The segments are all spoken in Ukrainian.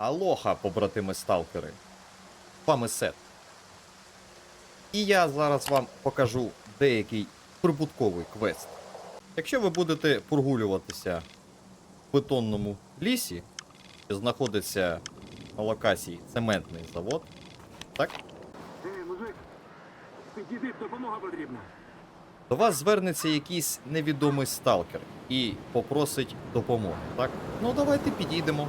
Алоха, побратими сталкери. Вами Сет. І я зараз вам покажу деякий прибутковий квест. Якщо ви будете прогулюватися в бетонному лісі, що знаходиться на локації цементний завод, так? Ей, мужик, підійди, допомога потрібна. До вас звернеться якийсь невідомий сталкер і попросить допомоги, так? Ну давайте підійдемо,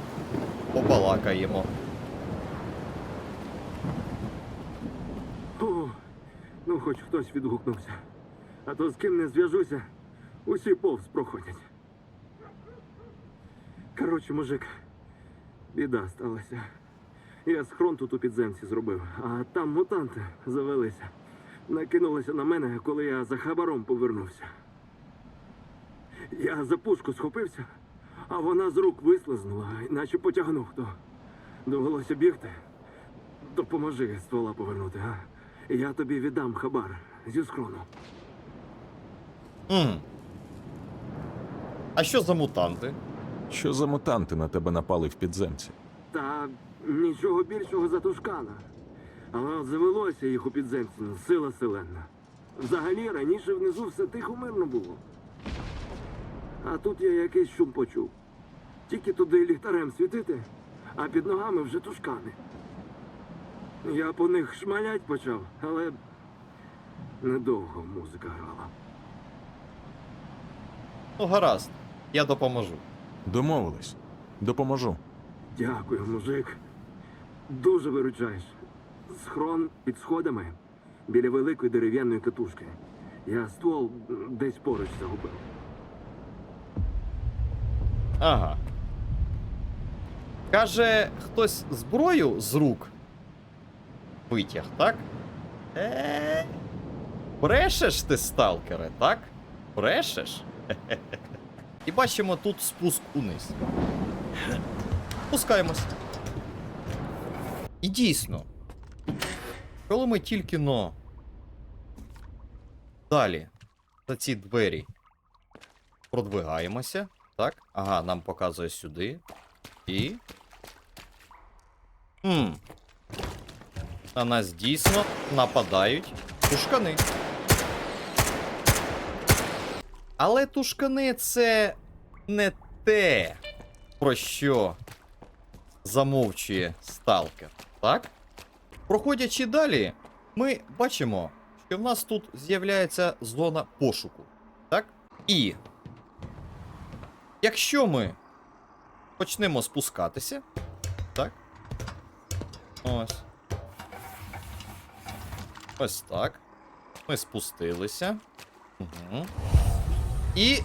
побалакаємо. Фу, ну хоч хтось відгукнувся. А то з ким не зв'яжуся, усі повз проходять. Коротше, мужик, біда сталася. Я схрон тут у підземці зробив, а там мутанти завелися. Накинулися на мене, коли я за хабаром повернувся. Я за пушку схопився, а вона з рук вислизнула, наче потягнув хто. Довелося бігти. Допоможи ствола повернути, а? Я тобі віддам хабар зі схрону. М. А що за мутанти? Що за мутанти на тебе напали в підземці? Та нічого більшого за тушкана. Але от завелося їх у підземці сила селена. Взагалі раніше внизу все тихо мирно було. А тут я якийсь шум почув. Тільки туди ліхтарем світити, а під ногами вже тушкани. Я по них шмалять почав, але недовго музика грала. Ну, гаразд, я допоможу. Домовились. Допоможу. Дякую, мужик. Дуже виручаєш. Схрон під сходами біля великої дерев'яної катушки. Я ствол десь поруч загубив. Ага. Каже, хтось зброю з рук витяг, так? Е. Брешеш ти, сталкере, так? Брешеш? І бачимо тут спуск униз. Спускаємось. І дійсно. Коли ми тільки но далі за ці двері продвигаємося. Так? Ага, нам показує сюди. І. Хм. На нас дійсно нападають тушкани. Але тушкани це не те, про що замовчує сталкер. Так? Проходячи далі, ми бачимо, що в нас тут з'являється зона пошуку. Так? І Якщо ми почнемо спускатися, так? Ось. Ось так. Ми спустилися. Угу. І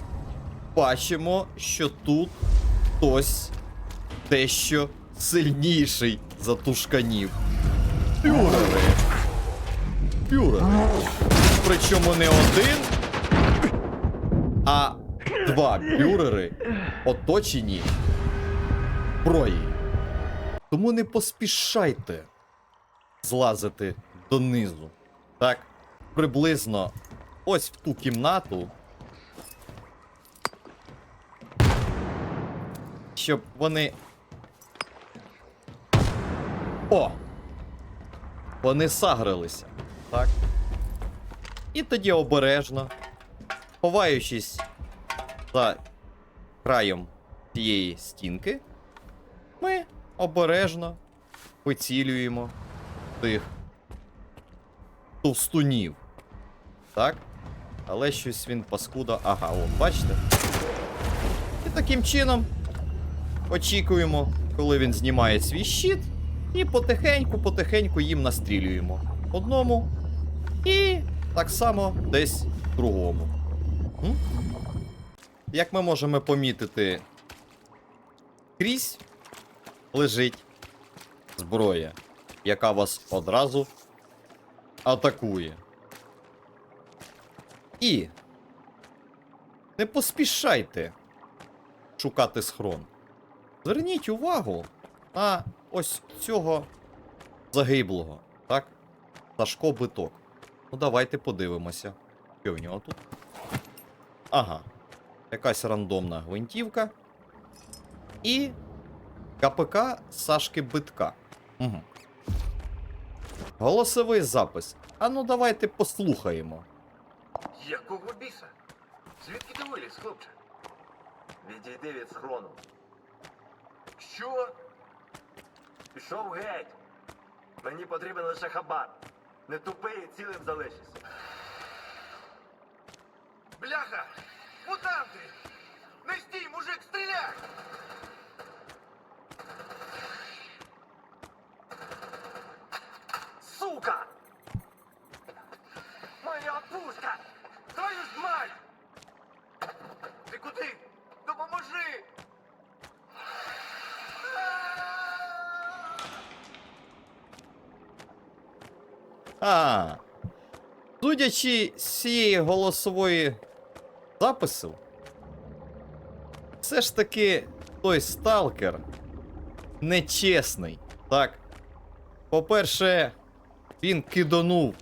бачимо, що тут хтось дещо сильніший за тушканів. Пюрери. Пюрери. Причому не один, а два бюрери оточені зброєю. Тому не поспішайте злазити донизу. Так, приблизно ось в ту кімнату. Щоб вони. О! Вони сагрилися. Так. І тоді обережно, ховаючись за краєм цієї стінки, обережно вицілюємо тих товстунів. Так? Але щось він паскуда. Ага, о, бачите? І таким чином очікуємо, коли він знімає свій щит, і потихеньку-потихеньку їм настрілюємо. Одному і так само десь другому. М? Як ми можемо помітити, крізь лежить зброя, яка вас одразу атакує. І не поспішайте шукати схрон. Зверніть увагу на ось цього загиблого, так? Сашко биток. Ну, давайте подивимося, що в нього тут. Ага. Якась рандомна гвинтівка. І КПК Сашки Битка. Угу. Голосовий запис. А ну давайте послухаємо. Якого біса? Звідки ти виліз, хлопче? Відійди від схрону. Що? Пішов геть. Мені потрібен лише хабар. Не тупий і цілим залишишся. Бляха! Мутанти! Не стій, мужик, стріляй! Сука! Моя пушка! Твою ж мать! Ти куди? Допоможи! А. Судячи з цієї голосової запису, все ж таки той сталкер нечесний. Так. По-перше, він кидонув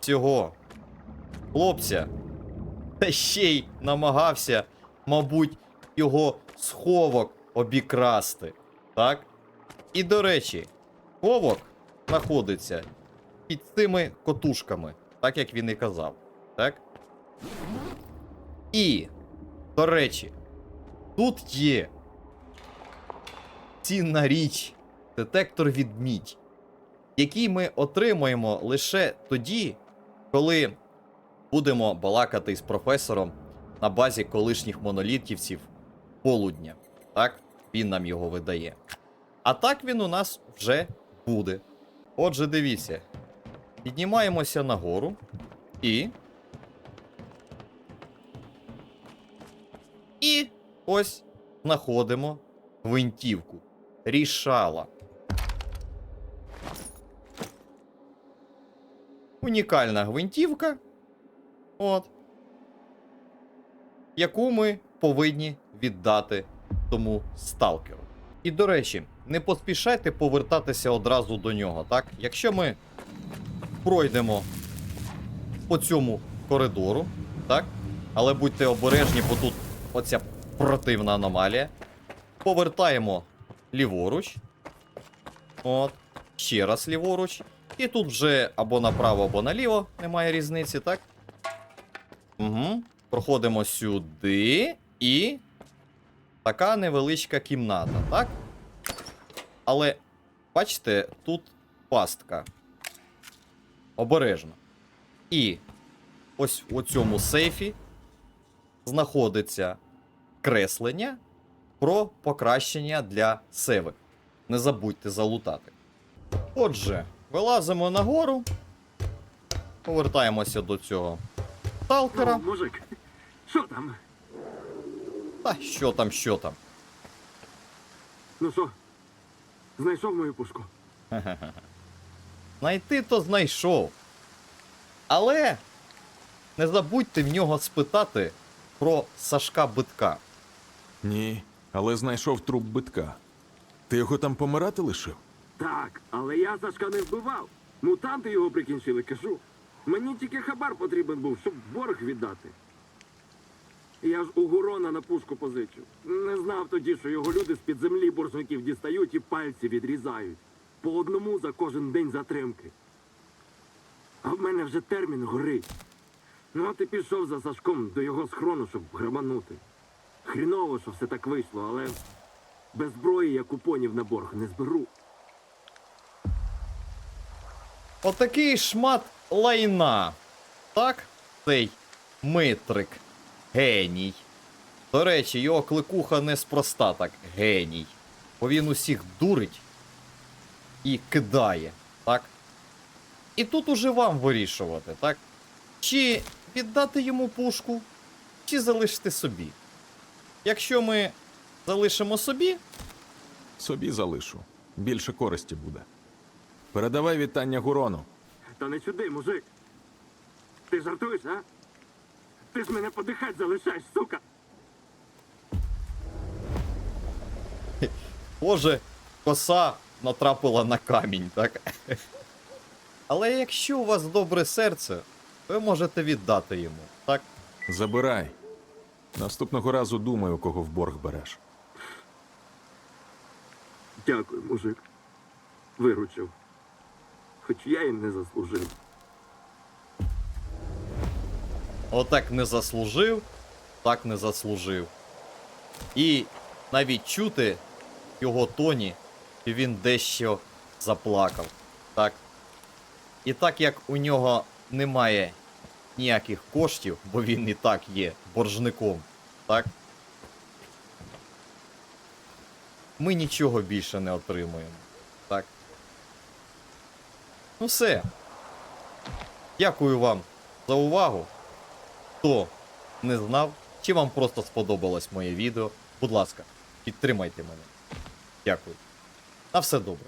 цього хлопця, та ще й намагався, мабуть, його сховок обікрасти. Так? І до речі, сховок знаходиться під цими котушками, так як він і казав. Так? І, до речі, тут є цінна річ, детектор відмідь, який ми отримаємо лише тоді, коли будемо балакати з професором на базі колишніх монолітківців полудня. Так, він нам його видає. А так він у нас вже буде. Отже, дивіться. Піднімаємося нагору і. І ось знаходимо гвинтівку. Рішала. Унікальна гвинтівка. От. Яку ми повинні віддати тому сталкеру. І до речі, не поспішайте повертатися одразу до нього, так? Якщо ми пройдемо по цьому коридору, так? Але будьте обережні, бо тут оця противна аномалія. Повертаємо ліворуч. От. Ще раз ліворуч. І тут вже або направо, або наліво, немає різниці, так? Угу. Проходимо сюди і. Така невеличка кімната, так? Але, бачите, тут пастка. Обережно. І ось у цьому сейфі знаходиться креслення про покращення для севи. Не забудьте залутати. Отже, вилазимо нагору. Повертаємося до цього сталкера. Ну, мужик, що там? Та що там, що там. Ну що? Знайшов мою пушку. Знайти то знайшов. Але не забудьте в нього спитати про Сашка Битка. Ні, але знайшов труп битка. Ти його там помирати лишив? Так, але я Сашка не вбивав. Мутанти його прикінчили, кажу. Мені тільки хабар потрібен був, щоб борг віддати. Я ж у Гурона на пушку позичив. Не знав тоді, що його люди з-під землі боржників дістають і пальці відрізають. По одному за кожен день затримки. А в мене вже термін горить. Ну, от і пішов за Сашком до його схрону, щоб грабанути. Хріново, що все так вийшло, але без зброї я купонів на борг не зберу. Отакий шмат лайна. Так? Цей Митрик. Геній. До речі, його кликуха неспроста так геній. Бо він усіх дурить і кидає, так? І тут уже вам вирішувати, так? Чи віддати йому пушку, чи залишити собі. Якщо ми залишимо собі, Собі залишу. Більше користі буде. Передавай вітання Гурону. Та не чуди, мужик. Ти жартуєш, а? Ти ж мене подихать залишаєш, сука. Боже, коса натрапила на камінь, так? Але якщо у вас добре серце, ви можете віддати йому, так? Забирай. Наступного разу думай, у кого в борг береш. Дякую, мужик. Виручив. Хоч я й не заслужив. Отак не заслужив, так не заслужив. І навіть чути в його тоні, що він дещо заплакав. Так. І так як у нього немає ніяких коштів, бо він і так є боржником, так? Ми нічого більше не отримуємо. Так. Ну все. Дякую вам за увагу. Хто не знав, чи вам просто сподобалось моє відео, будь ласка, підтримайте мене. Дякую. На все добре.